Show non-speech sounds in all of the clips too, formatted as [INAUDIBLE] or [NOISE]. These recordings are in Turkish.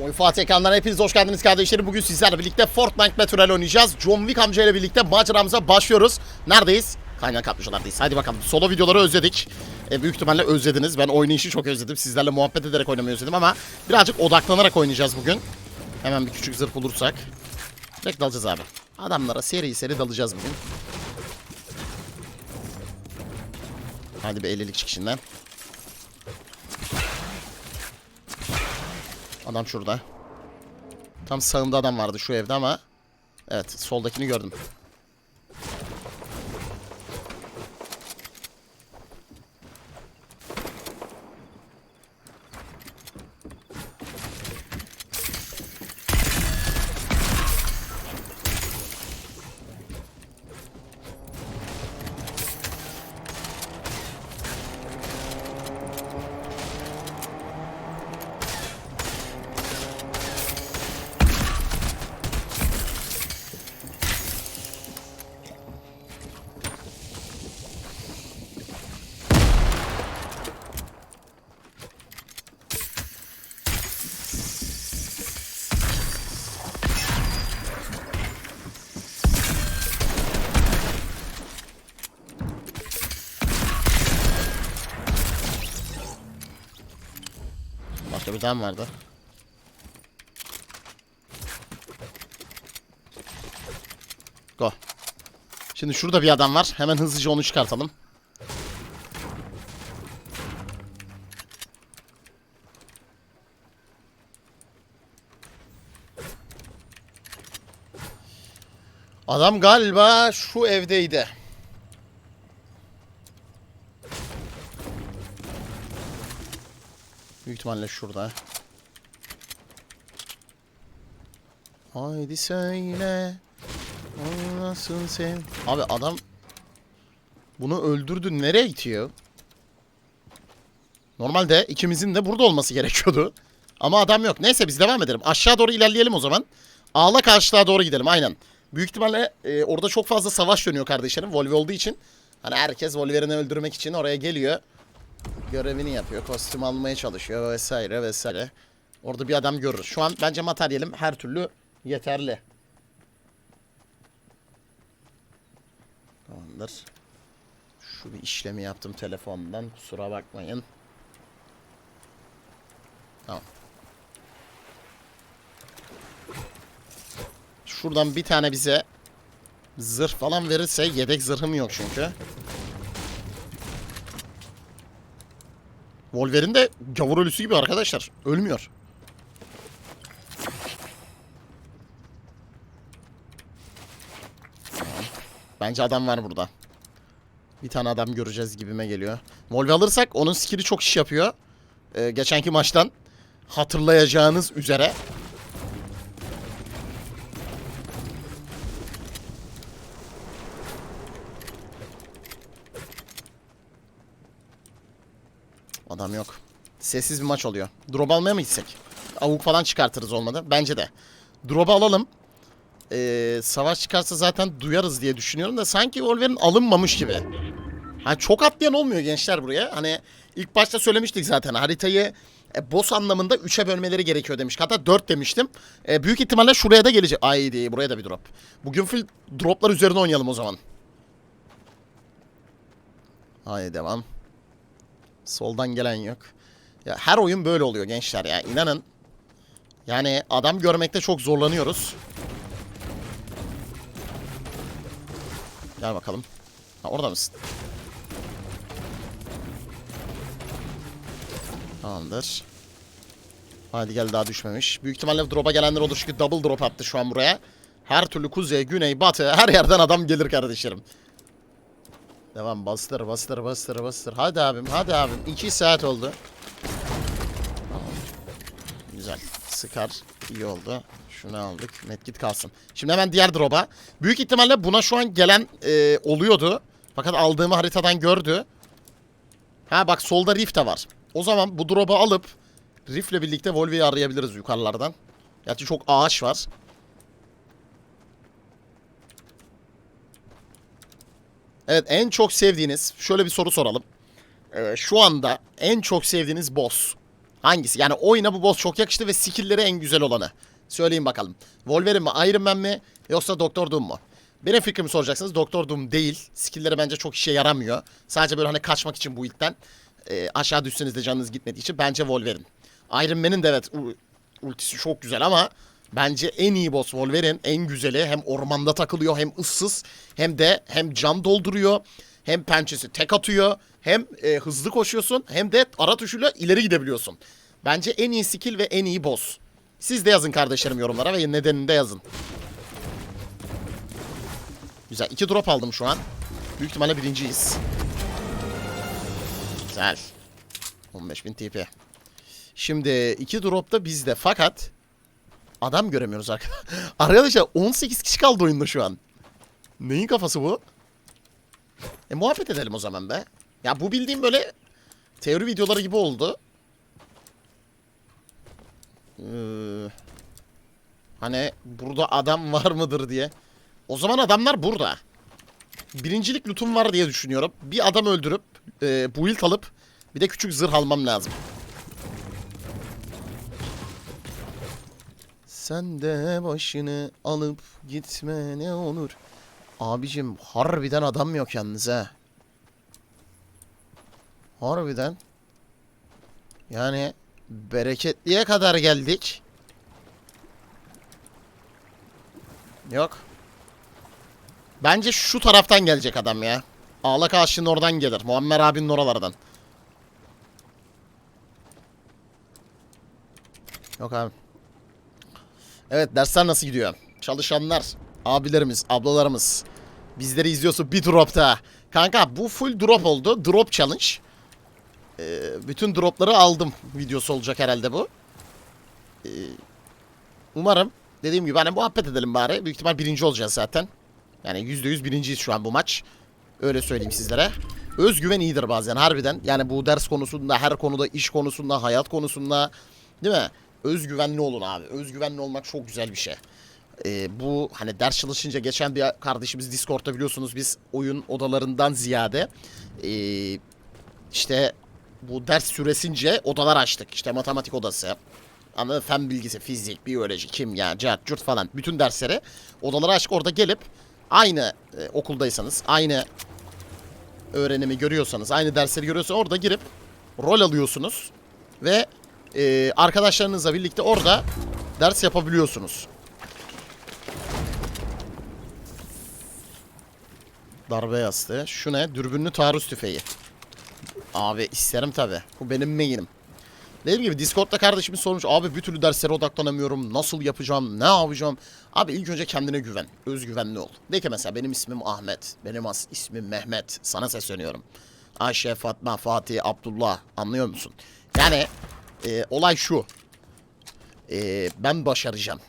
Oyun Fatih ekranlarına hepiniz hoş geldiniz kardeşlerim. Bugün sizlerle birlikte Fortnite Battle oynayacağız. John Wick amca ile birlikte maceramıza başlıyoruz. Neredeyiz? Kaynak kaplıcalardayız. Hadi bakalım. Solo videoları özledik. E, büyük ihtimalle özlediniz. Ben oynayışı çok özledim. Sizlerle muhabbet ederek oynamayı özledim ama birazcık odaklanarak oynayacağız bugün. Hemen bir küçük zırh bulursak. Direkt dalacağız abi. Adamlara seri seri dalacağız bugün. Hadi bir 50'lik çıkışından. Adam şurada. Tam sağımda adam vardı şu evde ama evet soldakini gördüm. Mi vardı. Go. Şimdi şurada bir adam var. Hemen hızlıca onu çıkartalım. Adam galiba şu evdeydi. İhtimalle şurada. Haydi söyle. o Nasıl sev... Abi adam bunu öldürdü. Nereye itiyor? Normalde ikimizin de burada olması gerekiyordu. Ama adam yok. Neyse biz devam edelim. Aşağı doğru ilerleyelim o zaman. Ağla karşılığa doğru gidelim. Aynen. Büyük ihtimalle e, orada çok fazla savaş dönüyor kardeşlerim. Volvo olduğu için. Hani herkes Wolverine'i öldürmek için oraya geliyor görevini yapıyor. Kostüm almaya çalışıyor vesaire vesaire. Orada bir adam görür. Şu an bence materyalim her türlü yeterli. Tamamdır. Şu bir işlemi yaptım telefondan. Kusura bakmayın. Tamam. Şuradan bir tane bize zırh falan verirse yedek zırhım yok çünkü. Wolverine de gavur ölüsü gibi arkadaşlar. Ölmüyor. Bence adam var burada. Bir tane adam göreceğiz gibime geliyor. Volve alırsak onun skill'i çok iş yapıyor. Ee, geçenki maçtan hatırlayacağınız üzere. Adam yok. Sessiz bir maç oluyor. Drop almaya mı gitsek? Avuk falan çıkartırız olmadı. Bence de. Drop'u alalım. Ee, savaş çıkarsa zaten duyarız diye düşünüyorum da sanki Wolverine alınmamış gibi. Ha çok atlayan olmuyor gençler buraya. Hani ilk başta söylemiştik zaten haritayı e, boss anlamında 3'e bölmeleri gerekiyor demiş. Hatta 4 demiştim. E, büyük ihtimalle şuraya da gelecek. Ay değil buraya da bir drop. Bugün full droplar üzerine oynayalım o zaman. Haydi devam. Soldan gelen yok. Ya her oyun böyle oluyor gençler ya. inanın. Yani adam görmekte çok zorlanıyoruz. Gel bakalım. Ha orada mısın? Tamamdır. Hadi gel daha düşmemiş. Büyük ihtimalle drop'a gelenler olur çünkü double drop attı şu an buraya. Her türlü kuzey, güney, batı her yerden adam gelir kardeşlerim. Devam bastır bastır bastır bastır. Hadi abim hadi abim. 2 saat oldu. Güzel. Sıkar. iyi oldu. Şunu aldık. Medkit kalsın. Şimdi hemen diğer drop'a. Büyük ihtimalle buna şu an gelen e, oluyordu. Fakat aldığımı haritadan gördü. Ha bak solda Rift de var. O zaman bu drop'u alıp Rift'le birlikte Volve'yi arayabiliriz yukarılardan. Gerçi çok ağaç var. Evet en çok sevdiğiniz şöyle bir soru soralım. Ee, şu anda en çok sevdiğiniz boss Hangisi? Yani oyuna bu boss çok yakıştı ve skill'leri en güzel olanı. Söyleyin bakalım. Wolverine mi, Iron Man mi yoksa Doktor Doom mu? Benim fikrimi soracaksınız. Doktor Doom değil. Skill'leri bence çok işe yaramıyor. Sadece böyle hani kaçmak için bu ilkten. Ee, aşağı düşseniz de canınız gitmediği için bence Wolverine. Iron Man'in de evet ultisi çok güzel ama bence en iyi boss Wolverine. En güzeli hem ormanda takılıyor hem ıssız hem de hem can dolduruyor. Hem pençesi tek atıyor. Hem e, hızlı koşuyorsun hem de ara tuşuyla ileri gidebiliyorsun. Bence en iyi skill ve en iyi boss. Siz de yazın kardeşlerim yorumlara ve nedenini de yazın. Güzel. iki drop aldım şu an. Büyük ihtimalle birinciyiz. Güzel. 15.000 TP. Şimdi iki drop da bizde fakat adam göremiyoruz [LAUGHS] arkadaşlar. Arkadaşlar 18 kişi kaldı oyunda şu an. Neyin kafası bu? E muhabbet edelim o zaman be. Ya bu bildiğim böyle teori videoları gibi oldu. Ee, hani burada adam [LAUGHS] var mıdır diye. O zaman adamlar burada. Birincilik lootum var diye düşünüyorum. Bir adam öldürüp e, build alıp bir de küçük zırh almam lazım. Sen de başını alıp gitme ne olur. Abicim harbiden adam yok yalnız ha. Harbiden. Yani bereketliye kadar geldik. Yok. Bence şu taraftan gelecek adam ya. Ağlak ağaçının oradan gelir. Muammer abinin oralardan. Yok abi. Evet dersler nasıl gidiyor? Çalışanlar, abilerimiz, ablalarımız. Bizleri izliyorsun bir dropta. Kanka bu full drop oldu. Drop challenge. Ee, bütün dropları aldım. Videosu olacak herhalde bu. Ee, umarım dediğim gibi hani muhabbet edelim bari. Büyük ihtimal birinci olacağız zaten. Yani %100 birinciyiz şu an bu maç. Öyle söyleyeyim sizlere. Özgüven iyidir bazen harbiden. Yani bu ders konusunda, her konuda, iş konusunda, hayat konusunda değil mi? Özgüvenli olun abi. Özgüvenli olmak çok güzel bir şey. Ee, bu hani ders çalışınca geçen bir kardeşimiz Discord'da biliyorsunuz biz oyun odalarından ziyade ee, işte bu ders süresince odalar açtık. İşte matematik odası, mı? fen bilgisi, fizik, biyoloji, kimya, cart, curt falan bütün dersleri odalara açık orada gelip aynı e, okuldaysanız, aynı öğrenimi görüyorsanız, aynı dersleri görüyorsanız orada girip rol alıyorsunuz ve e, arkadaşlarınızla birlikte orada ders yapabiliyorsunuz. Darbe yastığı. Şu ne? Dürbünlü taarruz tüfeği. Abi isterim tabi. Bu benim main'im. Dediğim gibi Discord'da kardeşimiz sormuş. Abi bir türlü derslere odaklanamıyorum. Nasıl yapacağım? Ne yapacağım? Abi ilk önce kendine güven. Özgüvenli ol. De ki mesela benim ismim Ahmet. Benim as ismim Mehmet. Sana sesleniyorum. Ayşe, Fatma, Fatih, Abdullah. Anlıyor musun? Yani e, olay şu. E, ben başaracağım.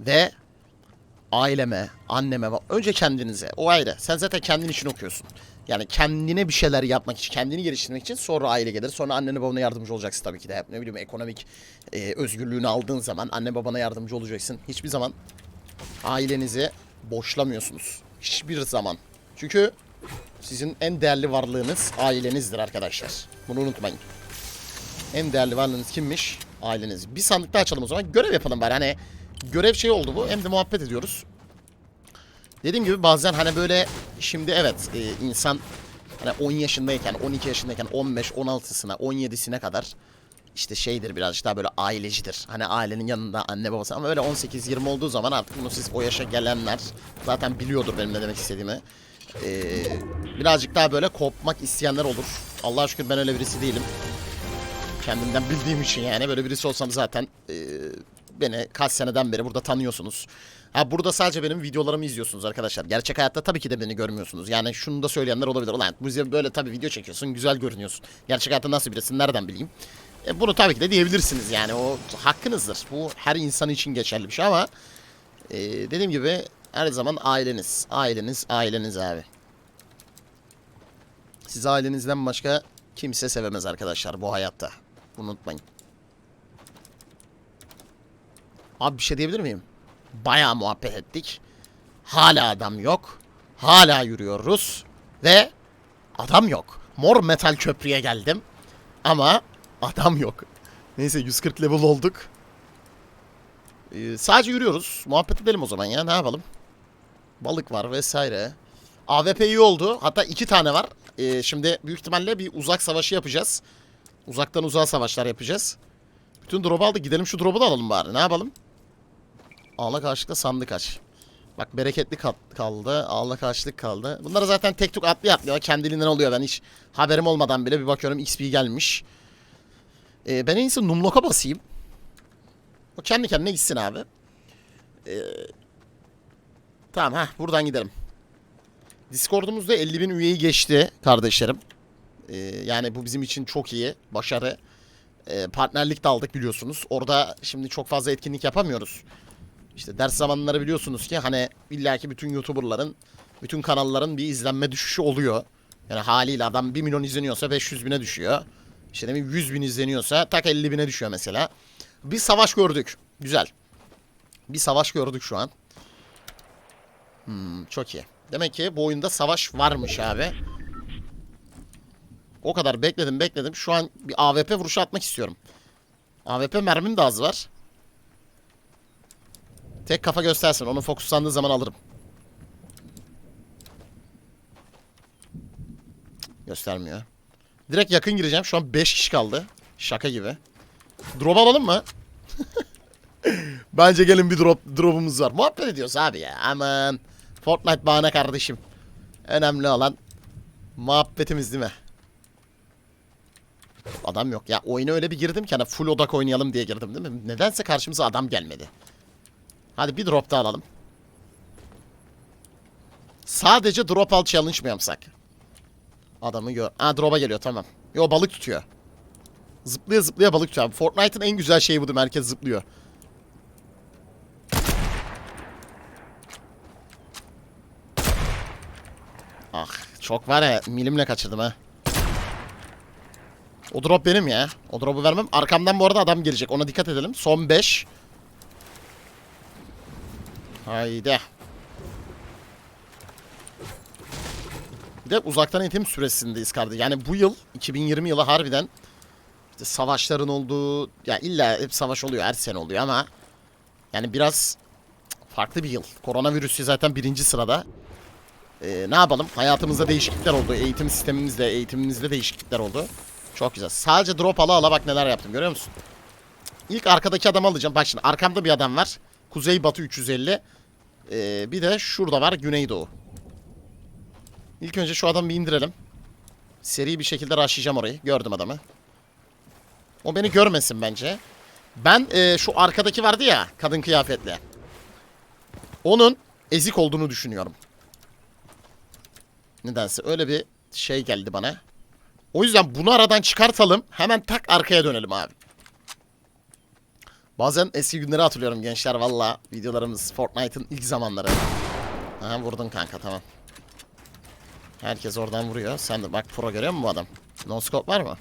Ve aileme, anneme, önce kendinize. O ayrı. Sen zaten kendin için okuyorsun. Yani kendine bir şeyler yapmak için, kendini geliştirmek için sonra aile gelir. Sonra annene babana yardımcı olacaksın tabii ki de. Ne bileyim ekonomik e, özgürlüğünü aldığın zaman anne babana yardımcı olacaksın. Hiçbir zaman ailenizi boşlamıyorsunuz. Hiçbir zaman. Çünkü sizin en değerli varlığınız ailenizdir arkadaşlar. Bunu unutmayın. En değerli varlığınız kimmiş? Aileniz. Bir sandık daha açalım o zaman. Görev yapalım bari. Hani görev şey oldu bu. Hem de muhabbet ediyoruz. Dediğim gibi bazen hani böyle şimdi evet e, insan hani 10 yaşındayken, 12 yaşındayken 15, 16'sına, 17'sine kadar işte şeydir birazcık daha böyle ailecidir. Hani ailenin yanında anne babası ama öyle 18-20 olduğu zaman artık bunu siz o yaşa gelenler zaten biliyordur benim ne demek istediğimi. Ee, birazcık daha böyle kopmak isteyenler olur. Allah'a şükür ben öyle birisi değilim. Kendimden bildiğim için yani böyle birisi olsam zaten e, beni kaç seneden beri burada tanıyorsunuz. Ha burada sadece benim videolarımı izliyorsunuz arkadaşlar. Gerçek hayatta tabii ki de beni görmüyorsunuz. Yani şunu da söyleyenler olabilir. Ulan bu böyle tabii video çekiyorsun, güzel görünüyorsun. Gerçek hayatta nasıl birisin nereden bileyim? E, bunu tabii ki de diyebilirsiniz yani o hakkınızdır. Bu her insan için geçerli bir şey ama e, dediğim gibi her zaman aileniz, aileniz, aileniz abi. Siz ailenizden başka kimse sevemez arkadaşlar bu hayatta. Unutmayın. Abi bir şey diyebilir miyim? Bayağı muhabbet ettik. Hala adam yok. Hala yürüyoruz. Ve adam yok. Mor metal köprüye geldim. Ama Adam yok. Neyse 140 level olduk. Ee, sadece yürüyoruz. Muhabbet edelim o zaman ya. Ne yapalım? Balık var vesaire. AWP iyi oldu. Hatta iki tane var. Ee, şimdi büyük ihtimalle bir uzak savaşı yapacağız. Uzaktan uzağa savaşlar yapacağız. Bütün drop'u aldık. Gidelim şu drop'u da alalım bari. Ne yapalım? Ağla karşılıkta sandık aç. Bak bereketli kaldı. Ağla karşılık kaldı. Bunları zaten tek tuk atlıyor atlıyor. Kendiliğinden oluyor. Ben hiç haberim olmadan bile bir bakıyorum XP gelmiş. Ee, ben en iyisi Numlock'a basayım. O kendi kendine gitsin abi. Ee, tamam ha buradan gidelim. Discord'umuzda 50 bin üyeyi geçti kardeşlerim. Ee, yani bu bizim için çok iyi. Başarı. Ee, partnerlik de aldık biliyorsunuz. Orada şimdi çok fazla etkinlik yapamıyoruz. İşte ders zamanları biliyorsunuz ki hani illaki bütün YouTuber'ların, bütün kanalların bir izlenme düşüşü oluyor. Yani haliyle adam 1 milyon izleniyorsa 500 bine düşüyor. İşte demin 100 bin izleniyorsa tak 50 bine düşüyor mesela. Bir savaş gördük. Güzel. Bir savaş gördük şu an. Hmm, çok iyi. Demek ki bu oyunda savaş varmış abi. O kadar bekledim bekledim. Şu an bir AWP vuruşu atmak istiyorum. AWP mermim de az var. Tek kafa göstersin. Onu fokuslandığı zaman alırım. Göstermiyor. Direkt yakın gireceğim. Şu an 5 kişi kaldı. Şaka gibi. Drop alalım mı? [LAUGHS] Bence gelin bir drop drop'umuz var. Muhabbet ediyoruz abi ya. Aman. Fortnite bahane kardeşim. Önemli olan muhabbetimiz değil mi? Adam yok. Ya oyuna öyle bir girdim ki hani full odak oynayalım diye girdim değil mi? Nedense karşımıza adam gelmedi. Hadi bir drop daha alalım. Sadece drop al challenge mı yapsak? Adamı gör. Aa drop'a geliyor tamam. Yo balık tutuyor. Zıplaya zıplaya balık tutuyor. Fortnite'ın en güzel şeyi budur. Herkes zıplıyor. Ah çok var ya milimle kaçırdım ha. O drop benim ya. O drop'u vermem. Arkamdan bu arada adam gelecek. Ona dikkat edelim. Son 5. Haydi. Bir de uzaktan eğitim süresindeyiz kardeşim. Yani bu yıl 2020 yılı harbiden işte savaşların olduğu ya illa hep savaş oluyor her sene oluyor ama yani biraz farklı bir yıl. Koronavirüsü zaten birinci sırada. Ee, ne yapalım? Hayatımızda değişiklikler oldu. Eğitim sistemimizde, eğitimimizde değişiklikler oldu. Çok güzel. Sadece drop ala ala bak neler yaptım görüyor musun? İlk arkadaki adamı alacağım. Bak şimdi arkamda bir adam var. Kuzey batı 350. Ee, bir de şurada var güneydoğu. İlk önce şu adamı bir indirelim. Seri bir şekilde rushlayacağım orayı. Gördüm adamı. O beni görmesin bence. Ben e, şu arkadaki vardı ya kadın kıyafetli. Onun ezik olduğunu düşünüyorum. Nedense öyle bir şey geldi bana. O yüzden bunu aradan çıkartalım. Hemen tak arkaya dönelim abi. Bazen eski günleri hatırlıyorum gençler valla. Videolarımız Fortnite'ın ilk zamanları. Aha vurdun kanka tamam. Herkes oradan vuruyor. Sen de bak pro görüyor musun bu adam? No scope var mı?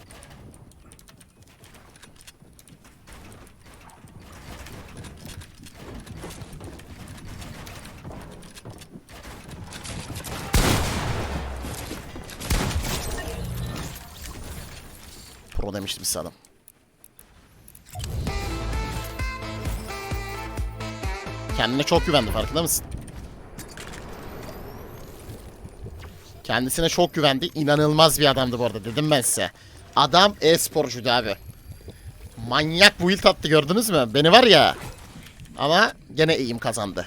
Demiştim adam. Kendine çok güvendi farkında mısın? Kendisine çok güvendi. İnanılmaz bir adamdı bu arada dedim ben size. Adam e-sporcuydu abi. Manyak build attı gördünüz mü? Beni var ya. Ama gene eğim kazandı.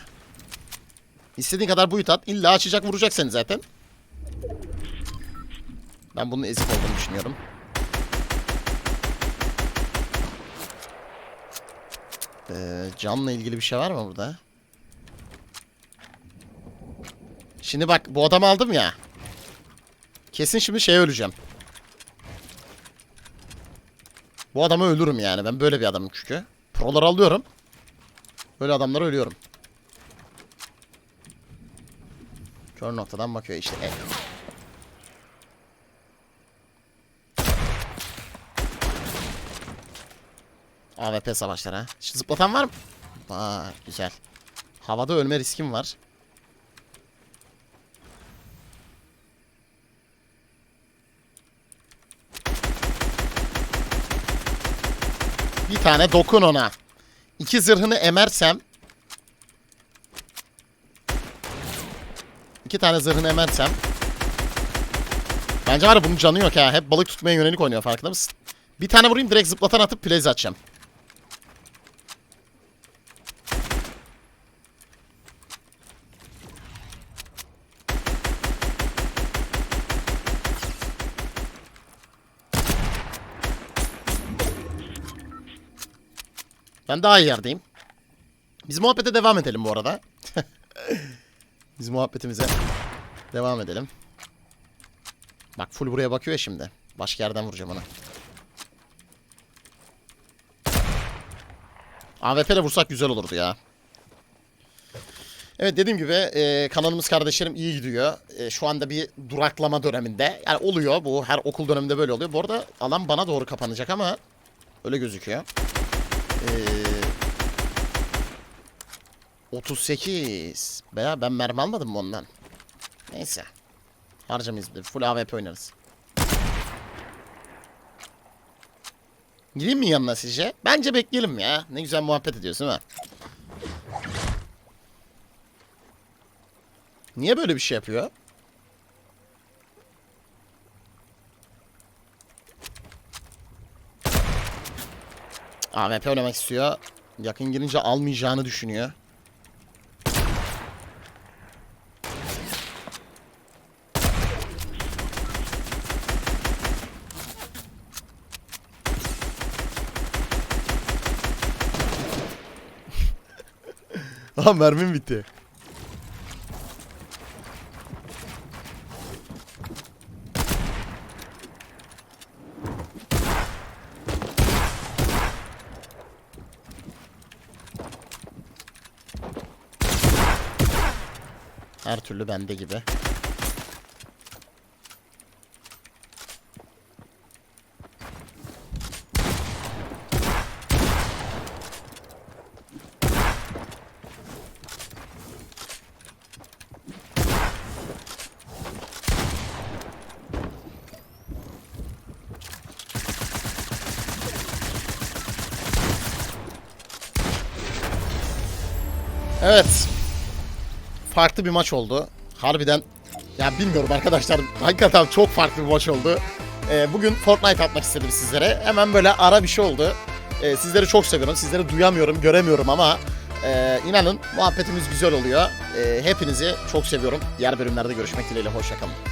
İstediğin kadar build at. İlla açacak vuracak seni zaten. Ben bunun ezik olduğunu düşünüyorum. Ee, canla ilgili bir şey var mı burada? Şimdi bak bu adamı aldım ya. Kesin şimdi şey öleceğim. Bu adamı ölürüm yani. Ben böyle bir adamım çünkü. Proları alıyorum. Böyle adamlara ölüyorum. Kör noktadan bakıyor işte. E. AWP savaşları ha. Şu zıplatan var mı? Vay güzel. Havada ölme riskim var. Bir tane dokun ona. İki zırhını emersem. İki tane zırhını emersem. Bence var ya bunun canı yok ha. Hep balık tutmaya yönelik oynuyor farkında mısın? Bir tane vurayım direkt zıplatan atıp plays atacağım. Ben daha iyi yerdeyim. Biz muhabbete devam edelim bu arada. [LAUGHS] Biz muhabbetimize devam edelim. Bak full buraya bakıyor ya şimdi. Başka yerden vuracağım ona. AWP ile vursak güzel olurdu ya. Evet dediğim gibi e, kanalımız kardeşlerim iyi gidiyor. E, şu anda bir duraklama döneminde. Yani oluyor bu her okul döneminde böyle oluyor. Bu arada alan bana doğru kapanacak ama öyle gözüküyor. Ee, 38. Veya ben mermi almadım mı ondan? Neyse. Harcamayız bir. Full AWP oynarız. Gireyim mi yanına sizce? Bence bekleyelim ya. Ne güzel muhabbet ediyorsun ha. Niye böyle bir şey yapıyor? AWP oynamak istiyor. Yakın girince almayacağını düşünüyor. [LAUGHS] Aha mermim bitti. Türlü bende gibi. Evet. Farklı bir maç oldu. Harbiden ya bilmiyorum arkadaşlar. Hakikaten çok farklı bir maç oldu. Ee, bugün Fortnite atmak istedim sizlere. Hemen böyle ara bir şey oldu. Ee, sizleri çok seviyorum. Sizleri duyamıyorum, göremiyorum ama e, inanın muhabbetimiz güzel oluyor. Ee, hepinizi çok seviyorum. Diğer bölümlerde görüşmek dileğiyle. Hoşçakalın.